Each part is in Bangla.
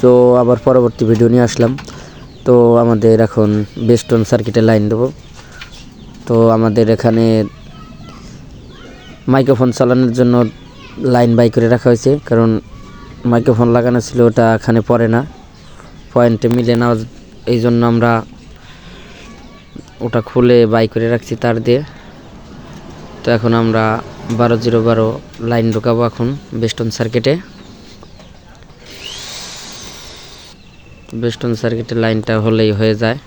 তো আবার পরবর্তী ভিডিও নিয়ে আসলাম। তো আমাদের এখন বেস্টন সার্কিটে লাইন দেবো। তো আমাদের এখানে মাইক্রোফোন চালানোর জন্য লাইন বাই করে রাখা হয়েছে। কারণ মাইক্রোফোন লাগানো ছিল, ওটা এখানে পড়ে না। পয়েন্টে মিলে না এই জন্য আমরা ওটা খুলে বাই করে রাখছি তার দিয়ে। তো এখন আমরা বারো জিরো বারো লাইন ঢোকাবো এখন বেস্টন সার্কিটে বেস্টন সার্কিটের লাইনটা হলেই হয়ে যায়।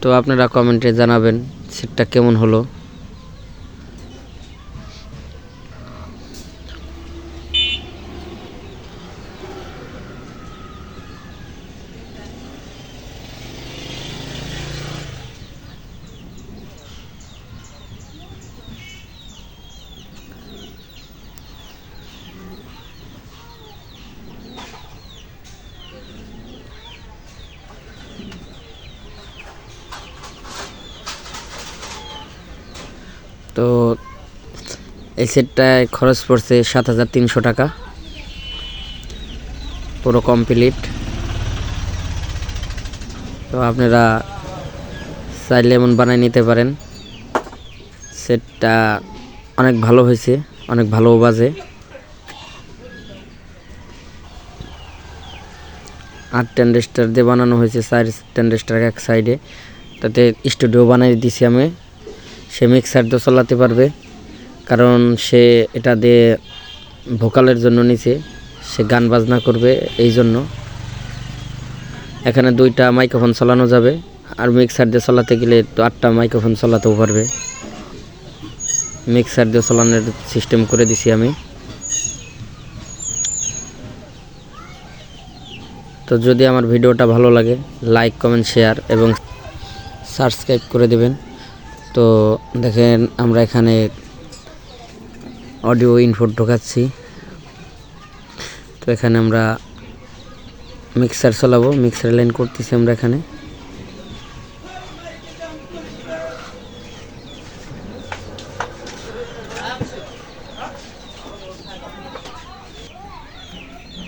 তো আপনারা কমেন্টে জানাবেন সেটটা কেমন হলো? তো এই সেটটায় খরচ পড়ছে সাত হাজার তিনশো টাকা। পুরো কমপ্লিট তো আপনারা চাইলে এমন বানিয়ে নিতে পারেন। সেটটা অনেক ভালো হয়েছে, অনেক ভালো বাজে। আট টেন্ডেস্টার দিয়ে বানানো হয়েছে, চার টেন্ডেস্টার এক সাইডে তাতে স্টুডিও বানিয়ে দিছি আমি। সে মিক্সার দিয়ে চালাতে পারবে। কারণ সে এটা দিয়ে ভোকালের জন্য নিছে। সে গান বাজনা করবে এই জন্য। এখানে দুইটা মাইক্রোফোন চালানো যাবে। আর মিক্সার দিয়ে চালাতে গেলে তো আটটা মাইক্রোফোন চালাতেও পারবে। মিক্সার দিয়ে চালানোর সিস্টেম করে দিছি আমি। তো যদি আমার ভিডিওটা ভালো লাগে লাইক কমেন্ট শেয়ার এবং সাবস্ক্রাইব করে দেবেন। তো দেখেন আমরা এখানে অডিও ইনপুট ঢোকাচ্ছি। তো এখানে আমরা মিক্সার চালাবো মিক্সার লাইন করতেছি আমরা এখানে।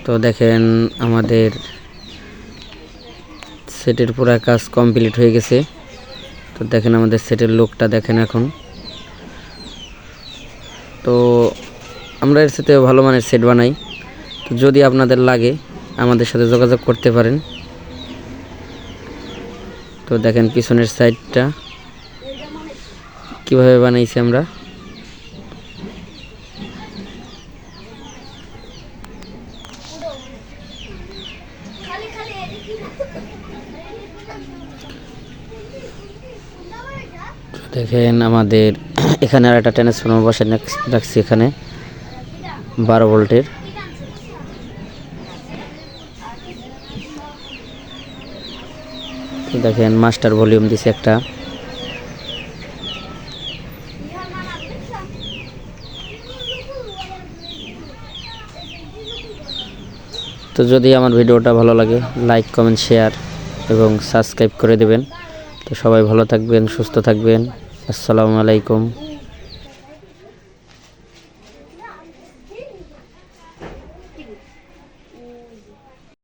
তো দেখেন আমাদের সেটের পুরো কাজ কমপ্লিট হয়ে গেছে। তো দেখেন আমাদের সেটের লোকটা দেখেন এখন। তো আমরা এর সাথে ভালো মানের সেট বানাই। তো যদি আপনাদের লাগে, আমাদের সাথে যোগাযোগ করতে পারেন। তো দেখেন পিছনের সাইডটা কীভাবে বানাইছি আমরা। দেখেন আমাদের, এখানে আর একটা ট্রান্সফর্মার বসে রাখছি এখানে, বারো ভোল্টের। দেখেন মাস্টার ভলিউম দিছে একটা। তো যদি আমার ভিডিওটা ভালো লাগে লাইক কমেন্ট শেয়ার এবং সাবস্ক্রাইব করে দেবেন। তো সবাই ভালো থাকবেন, সুস্থ থাকবেন। আসসালামু আলাইকুম।